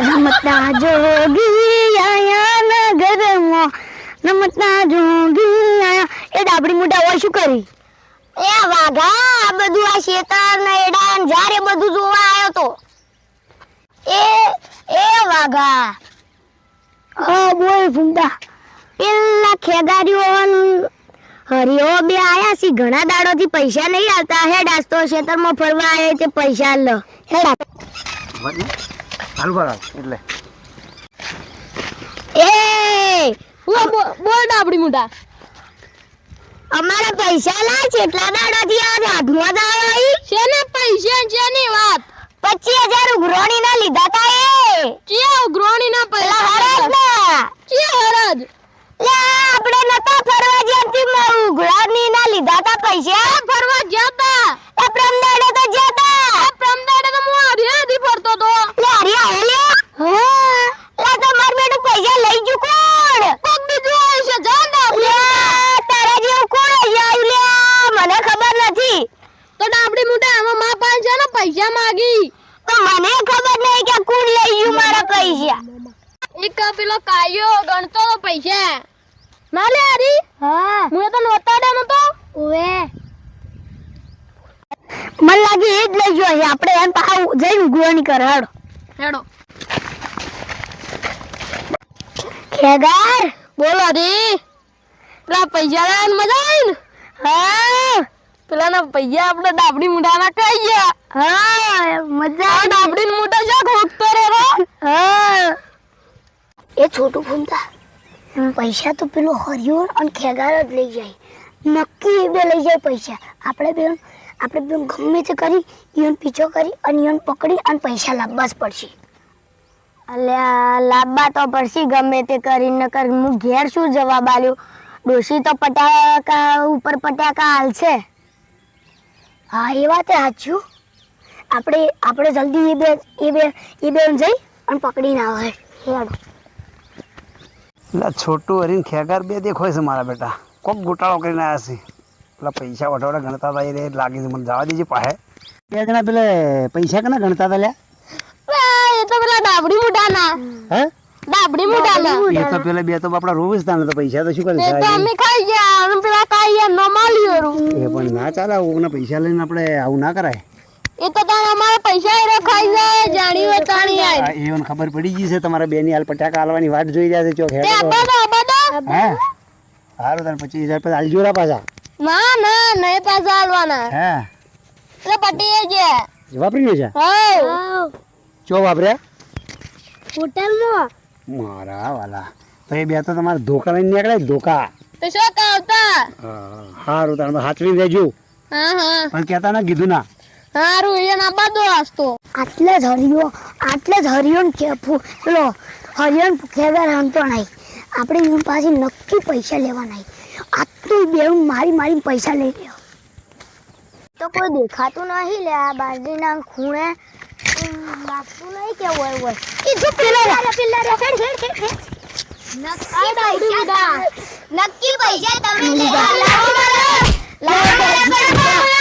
રમતા જોગી આયા નગરમાં રમતા જોગી આયા એ ડાબડી મોટા હોય શું કરી એ વાઘા આ બધું આ શેતર ને એડા ને બધું જોવા આવ્યો તો એ એ વાઘા હા બોલ ફૂંદા પેલા ખેગારીઓ હરિઓ હરિયો બે આયા સી ઘણા દાડોથી પૈસા નહીં આવતા હેડા તો શેતરમાં ફરવા આવે તે પૈસા લો. હેડા એટલે. એ બોલ મોટા અમારા પૈસા હાથમાં જ પૈસા વાત? પચીસ હજાર ઉઘરોણી ના લીધા તા એ. ચિયા ઉઘરોણી ના પૈસા? હરાજ ના. ચિયા હરાજ? લે આપણે નતા ફરવા જ્યાંથી ઉઘરાણી ના લીધા તા પૈસા ફરવા ગયા તા એ પ્રમદાડે તો જતા પ્રમદાડે તો હું હરિયાથી ફરતો તો લે હરિયા હે લે હા લે તો માર બેટું પૈસા લઈ જુ કોણ કોક બીજું હોય છે જા ડાબડી લે તારા જેવું કોણ હશે આવ્યું લે મને ખબર નથી તો ડાબડી મોટા આમાં મા પાંચ છે ને પૈસા માગી તો મને ખબર નહીં કે કોણ લઈ ગયું મારા પૈસા એક પેલો કાયો ગણતો તો પૈસા. ના લે હરી. હા. હું તો નોતાડે નતો ઓએ મને લાગે એ જ લઈ ગયો આપણે એમ પાછા જઈને ઉઘરાણી કરે હેડો હેડો. ખેગાર બોલો રી. પેલા પૈસા મજા આવી ને? હા. પેલા ના પૈસા આપણે ડાબડી મોઢાના ખાઈ ગયા હા મજા આવે ડાબડી મોઢા જો ખોટતો રે હા. એ છોટું ફૂમતા પૈસા તો પેલો હરિયો અને ખેગાર જ લઈ જાય. નક્કી બે લઈ જાય પૈસા. આપણે બે આપણે બે ગમે તે કરી ઈયોન પીછો કરી અને ઈયોન પકડી અને પૈસા લાવવા જ પડશે. અલ્યા લાવવા તો પડશે ગમે તે કરીને નકર હું ઘેર શું જવાબ આલ્યો? ડોશી તો પટાકા ઉપર પટાકા હાલશે. હા એ વાત સાચું આપણે આપણે જલ્દી એ બે એ બે એ બે જઈ અને પકડીને આવે. હેડ. એટલે છોટું હરીને ખેગાર બે દેખોય છે મારા બેટા. કોક ગોટાળો કરીને આવ્યા છે. પેલા પૈસા વટાવડા ગણતા હતા એ લાગે છે. મને જવા દેજે પાસે બે જણા પેલે પૈસા કના ગણતા હતા લ્યા? એ તો પેલા ડાબડી મોઢાના. હે? ડાબડી એ તો પેલા બે તો આપણા રોવિસ્તાન તાને તો પૈસા તો શું કરે અમે ખાઈ ગયા. ગયા ન માલ્યું એ પણ ના ચાલે ઓગના પૈસા લઈને આપણે આવું ના કરાય. એ તો તારે અમારે પૈસા એ રખાઈ જાય જાણી હોય તાણી આય આ એવન ખબર પડી ગઈ છે તમારા બેની હાલ પટાકા હાલવાની વાટ જોઈ રહ્યા છે ચોક હે હેડો આબાદો આબાદો હે? સારું તારે પચીસ હજાર પછી હાલ જોરા પાછા. ના ના નહીં પાછા હાલવાના હે? એટલે પટી છે. વાપરી છે? હો ચો વાપર્યા? હોટલમાં? મારા વાલા. તો એ બે તો તમારે ધોકા લઈને નીકળે ધોકા. તો શું કાવતા હારું તારે હાચવી દેજો હા હા. પણ કહેતા ના કીધું ના. હારું એ ના બાદો આસતો. આટલે જ હરિયો આટલે જ હરિયો ને કે પેલો હરિયો ને હંતો નહીં. આપણે એની પાસે નક્કી પૈસા લેવા નહીં. આટલું બેઉ મારી મારી પૈસા લઈ લ્યો. તો કોઈ દેખાતું નહીં લે આ બાજરીના ખૂણે. બાપુ નહીં કેવું એવું હોય. એ જો પેલા રે પેલા નક્કી પૈસા નક્કી પૈસા તમે લેવા લાવો લાવો શું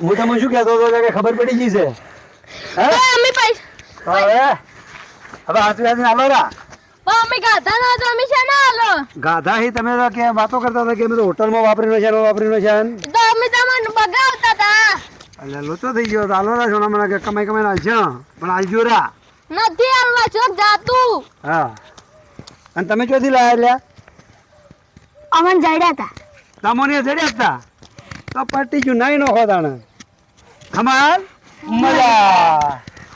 હું તમને શું કહેતો હતો કે ખબર પડી ગઈ છે? હવે? હવે હાથવી હાલો રા. અમે ગાધા ના તો અમે છે ના ગાધા હી તમે તો કે વાતો કરતા હતા કે અમે તો વાપરીનો છે વાપરીનો છે તો અમે તમને બગાવતા હતા. એટલે લોચો થઈ ગયો હાલો રા મને કે કમાઈ કમાઈને છે પણ હાલજો રા. નથી હાલવા ચોક જાતું. હા. અને તમે ચોથી લાયા લ્યા અમન જડ્યા હતા. તમને ચડ્યા હતા? તો પટી ગયું નાઈ નો ખોદાણે ખમાલ મજા